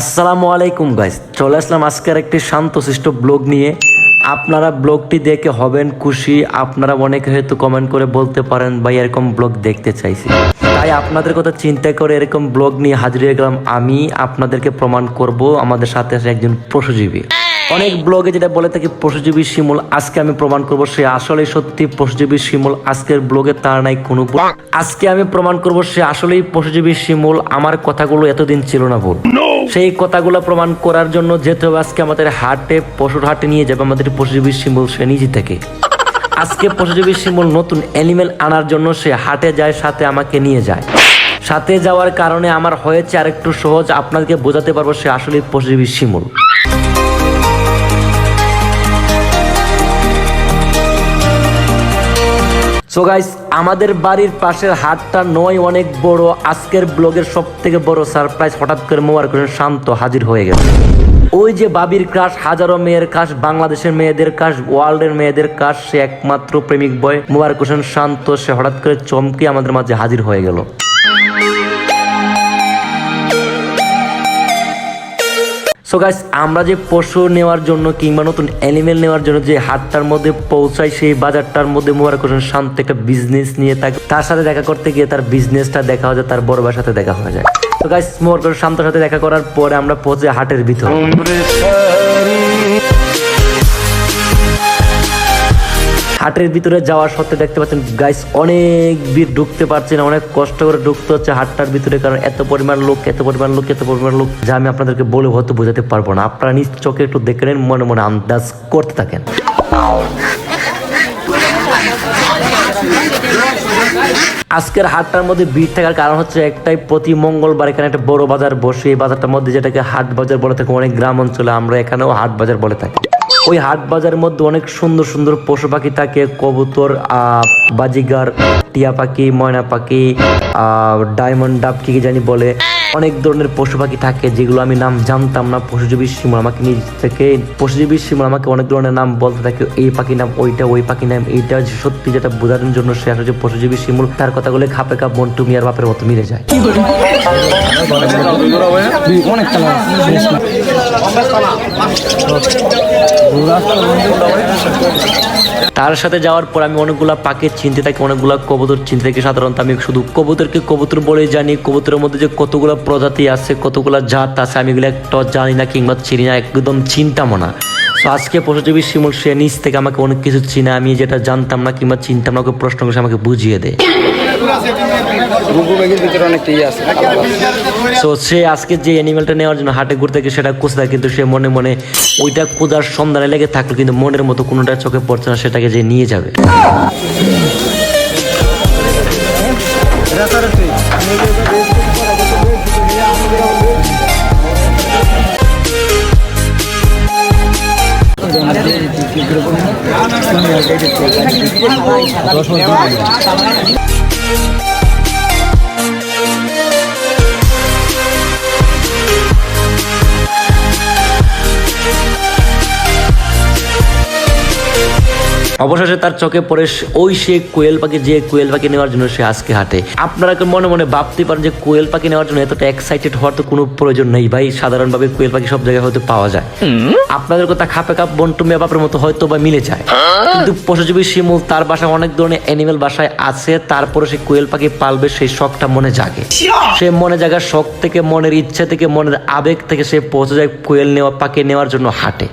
আসসালামু আলাইকুম গাইস চলে আসলাম আজকের একটি শান্তশিষ্ট ব্লগ নিয়ে। আপনারা ব্লগটি দেখে হবেন খুশি। আপনারা অনেকে হয়তো কমেন্ট করে বলতে পারেন, ভাই, এরকম ব্লগ দেখতে চাইছি। তাই আপনাদের কথা চিন্তা করে এরকম ব্লগ নিয়ে হাজির হয়ে গেলাম আমি। আপনাদেরকে প্রমাণ করব। আমাদের সাথে আছে একজন পশুজীবী অনেক ব্লগে যেটা বলে থাকি পশুজীবী শিমুল আজকে আমি প্রমাণ করব সে আসলে সত্যি পশুজীবী শিমুল আজকের ব্লগে তার নাই কোনো আজকে আমি প্রমাণ করব সে আসলেই পশুজীবী শিমুল আমার কথাগুলো এতদিন ছিল না ভুল। সেই কথাগুলো প্রমাণ করার জন্য যেতে হবে আজকে আমাদের হাটে পশুর হাটে নিয়ে যাবে আমাদের পশুজীবী শিমুল সে নিজে থেকে। আজকে পশুজীবী শিমুল নতুন অ্যানিমেল আনার জন্য সে হাটে যায় সাথে আমাকে নিয়ে যায়। সাথে যাওয়ার কারণে আমার হয়েছে আরেকটু সহজ আপনাদেরকে বোঝাতে পারব সে আসলে পশুজীবী শিমুল। সো গাইস আমাদের বাড়ির পাশের হাটটা নয় অনেক বড়। আজকের ব্লগের সব থেকে বড় সারপ্রাইজ হঠাৎ করে মোবার করে শান্ত হাজির হয়ে গেছে। ওই যে বাবির ক্রাশ হাজারো মেয়ের কাশ বাংলাদেশের মেয়েদের কাশ ওয়ার্ল্ডের মেয়েদের কাশ সে একমাত্র প্রেমিক বয় মোবারক হোসেন শান্ত। সে হঠাৎ করে চমকে আমাদের মাঝে হাজির হয়ে গেল। সো গাইস আমরা যে পশু নেওয়ার জন্য কিংবা নতুন অ্যানিমেল নেওয়ার জন্য যে হাটটার মধ্যে পৌঁছায় সেই বাজারটার মধ্যে মোবারক হোসেন শান্ত একটা বিজনেস নিয়ে তাকে, তার সাথে দেখা করতে গিয়ে তার বিজনেসটা দেখা হয়ে যায়, তার বড় ভাইয়ের সাথে দেখা হয়ে যায়। তো গাইস মোবারক হোসেন শান্তর সাথে দেখা করার পরে আমরা পৌঁছে হাটের ভিতর। হাটের ভিতরে যাওয়ার সত্ত্বে দেখতে পাচ্ছেন গাইস অনেক ভিড় ঢুকতে পারছে না, অনেক কষ্ট করে ঢুকতে হচ্ছে হাটটার ভিতরে, কারণ এত পরিমাণ লোক, এত পরিমাণ লোক, এত পরিমাণ লোক, যা আমি আপনাদেরকে বলে হয়তো বোঝাতে পারব না। আপনারা নিজ চোখে একটু দেখে নেন, মনে মনে আন্দাজ করতে থাকেন। আজকের হাটটার মধ্যে ভিড় থাকার কারণ হচ্ছে একটাই, প্রতি মঙ্গলবার এখানে একটা বড় বাজার বসে, এই বাজারটার মধ্যে যেটাকে হাট বাজার বলে থাকে, অনেক গ্রাম অঞ্চলে আমরা এখানেও হাট বাজার বলে থাকি। ওই হাট বাজারের মধ্যে অনেক সুন্দর সুন্দর পশু পাখি থাকে কবুতর বাজিগার টিয়া পাখি ময়না পাখি আহ, ডায়মন্ড ডাব কি জানি বলে। অনেক ধরনের পশু পাখি থাকে যেগুলো আমি নাম জানতাম না। পশুজীবী শিমুল আমাকে নিজ থেকে, পশুজীবী শিমুল আমাকে অনেক ধরনের নাম বলতে থাকে। এই পাখি নাম ওইটা, ওই পাখি নাম এইটা। সত্যি যেটা বোঝানোর জন্য সে আসলে পশুজীবী শিমুল, তার কথাগুলো খাপে খাপ মন্টু মিয়ার বাপের মতো মিলে যায়। তার সাথে যাওয়ার পর আমি অনেকগুলা পাখি চিনতে থাকি, অনেকগুলা কবুতর চিনতে থাকি। সাধারণত আমি শুধু কবুতরকে কবুতর বলে জানি। কবুতরের মধ্যে যে কতগুলো প্রজাতি আছে কতগুলো জাত আছে আমি এগুলো একটা জানি না কিংবা চিনি না একদম চিন্তামও না। তো আজকে পশুজীবী শিমুল সে নিচ থেকে আমাকে অনেক কিছু চিনে আমি যেটা জানতাম না কিংবা চিনতাম না ওকে প্রশ্ন করে আমাকে বুঝিয়ে দেয়। অনেকটা ইয়ে সে আজকে যে অ্যানিমেলটা নেওয়ার জন্য হাটে ঘুরতে গিয়ে সেটা খুঁজতে কিন্তু সে মনে মনে ওইটা খোঁজার সন্ধানে লেগে থাকল কিন্তু মনের মতো কোনোটা চোখে পড়ছে না সেটাকে যে নিয়ে যাবে। দশ মাস অবশেষে তার চোখে পড়ে ওই সে কোয়েল পাখি, যে কোয়েল পাখি নেওয়ার জন্য সে আজকে হাঁটে। আপনারা মনে মনে ভাবতে পারেন যে কোয়েল পাখি নেওয়ার জন্য এতটা এক্সাইটেড হওয়ার তো কোনো প্রয়োজন নেই? ভাই, সাধারণভাবে কোয়েল পাখি সব জায়গায় হয়তো পাওয়া যায়। আপনাদের কথা খাপে খাপ, বন্টু মেয়ে বাপের মতো হয়তো বা মিলে যায়। কিন্তু পশুজীবী শিমুল তার বাসায় অনেক ধরনের অ্যানিমেল বাসায় আছে, তারপরে সে কোয়েল পাখি পালবে, সেই শখটা মনে জাগে। সে মনে জাগার শখ থেকে, মনের ইচ্ছা থেকে, মনের আবেগ থেকে সে পৌঁছে যায় কোয়েল নেওয়া, পাখি নেওয়ার জন্য হাটে।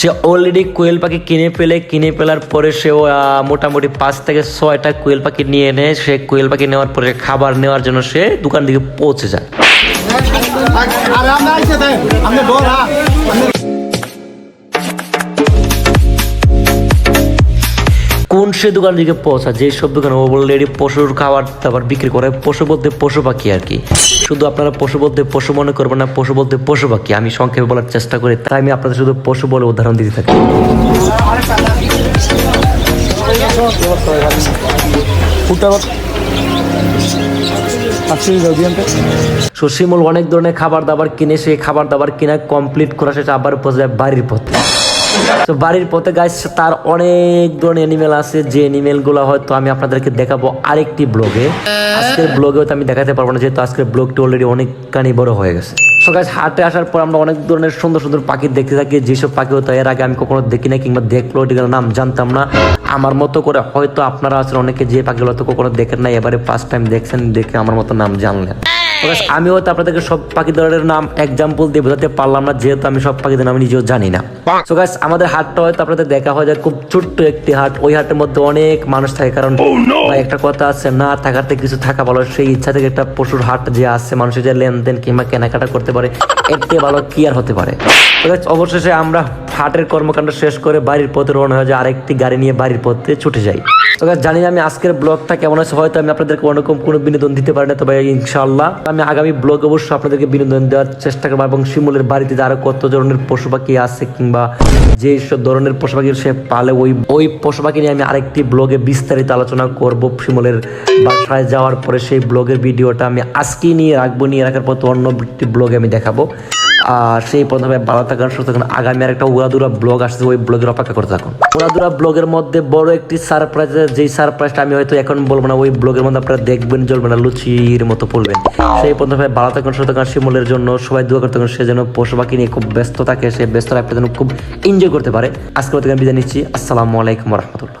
সে অলরেডি কোয়েল পাখি কিনে ফেলে, কিনে ফেলার পরে সে মোটামুটি পাঁচ থেকে ছয়টা কোয়েল পাখি নিয়ে এনে সে কোয়েল পাখি নেওয়ার পরে, খাবার নেওয়ার জন্য সে দোকান দিকে পৌঁছে যায়। কোন সে দোকান দিকে পৌঁছা? যে সব দোকান অলরেডি পশুর খাবার দাবার বিক্রি করে পশু বলতে পশু পাখি আর কি। শুধু আপনারা পশু বলতে পশু মনে করবেন না পশু বলতে পশু পাখি। আমি সংক্ষেপে বলার চেষ্টা করি তাই আমি আপনাদের শুধু পশু বলে উদাহরণ দিতে থাকি। সো শিমুল অনেক ধরনের খাবার দাবার কিনে সেই খাবার দাবার কিনা কমপ্লিট করা শেষে আবার পৌঁছে যায় বাড়ির পথে। তো বাড়ির পথে গাছ তার অনেক ধরনের অ্যানিমেল আছে। যে অ্যানিমেলগুলো হয়তো আমি আপনাদেরকে দেখাবো আরেকটি ব্লগে আজকের ব্লগে হয়তো আমি দেখাতে পারব না, যেহেতু আজকের ব্লগটি অলরেডি অনেকখানি বড় হয়ে গেছে। সো হাটে আসার পর আমরা অনেক ধরনের সুন্দর সুন্দর পাখি দেখতে থাকি। যেসব পাখি হতো এর আগে আমি কখনো দেখি না কিংবা দেখল এটিগুলোর নাম জানতাম না। আমার মতো করে হয়তো আপনারা আছেন, অনেকে যে পাখিগুলো তো কখনো দেখেন না এবারে ফার্স্ট টাইম দেখছেন দেখে আমার মতো নাম জানলেন। তো আমি হয়তো আপনাদেরকে সব পাখি দলের নাম এক্সাম্পল দিয়ে বোঝাতে পারলাম না যেহেতু আমি সব পাখিদের নাম নিজেও জানি না। সো গাছ আমাদের হাটটা হয়তো আপনাদের দেখা হয় যায় খুব ছোট্ট একটি হাট। ওই হাটের মধ্যে অনেক মানুষ থাকে কারণ একটা কথা আছে না থাকাতে কিছু থাকা ভালো সেই ইচ্ছা থেকে একটা পশুর হাট যে আছে মানুষের যে লেনদেন কিংবা কেনাকাটা করতে পারে এর থেকে ভালো কি আর হতে পারে? তো অবশেষে আমরা হাটের কর্মকাণ্ড শেষ করে বাড়ির পথে রওনা হয়ে যায় আরেকটি গাড়ি নিয়ে বাড়ির পথে ছুটে যাই। তো জানি আমি আজকের ব্লগটা কেমন আছে হয়তো আমি আপনাদেরকে অন্যরকম কোনো বিনোদন দিতে পারি না তবে ইনশাআল্লাহ। আমি আগামী ব্লগ অবশ্যই আপনাদেরকে বিনোদন দেওয়ার চেষ্টা করব, এবং শিমুলের বাড়িতে যে আরও কত ধরনের পশু পাখি আছে, কিংবা যে সব ধরনের পশু পাখি সে পালে, ওই ওই পশু পাখি নিয়ে আমি আরেকটি ব্লগে বিস্তারিত আলোচনা করব শিমুলের বাসায় যাওয়ার পরে, সেই ব্লগের ভিডিওটা আমি আজকেই নিয়ে রাখব, নিয়ে রাখার পর অন্য একটি ব্লগে আমি দেখাবো। আর সেই প্রথমে ভালো থাকুন, সুস্থ থাকুন। আগামী আর একটা উড়াদুরা ব্লগ আসছে, ওই ব্লগের অপেক্ষা করতে থাকুন। উড়াদুরা ব্লগের মধ্যে বড় একটি সারপ্রাইজ যেই সারপ্রাইজটা আমি হয়তো এখন বলব না, ওই ব্লগের মধ্যে আপনারা দেখবেন, জ্বলবে না, লুচির মতো পড়বেন সেই প্রথমে ভালো থাকুন, সুস্থ থাকুন, শিমুলের জন্য সবাই দোয়া করতে থাকুন, সে যেন পশু পাখি নিয়ে খুব ব্যস্ত থাকে, সে ব্যস্ত লাইফটা যেন খুব এনজয় করতে পারে। আজকে থেকে বিদায় নিচ্ছি। আসসালামু আলাইকুম রহমতুল্লাহ।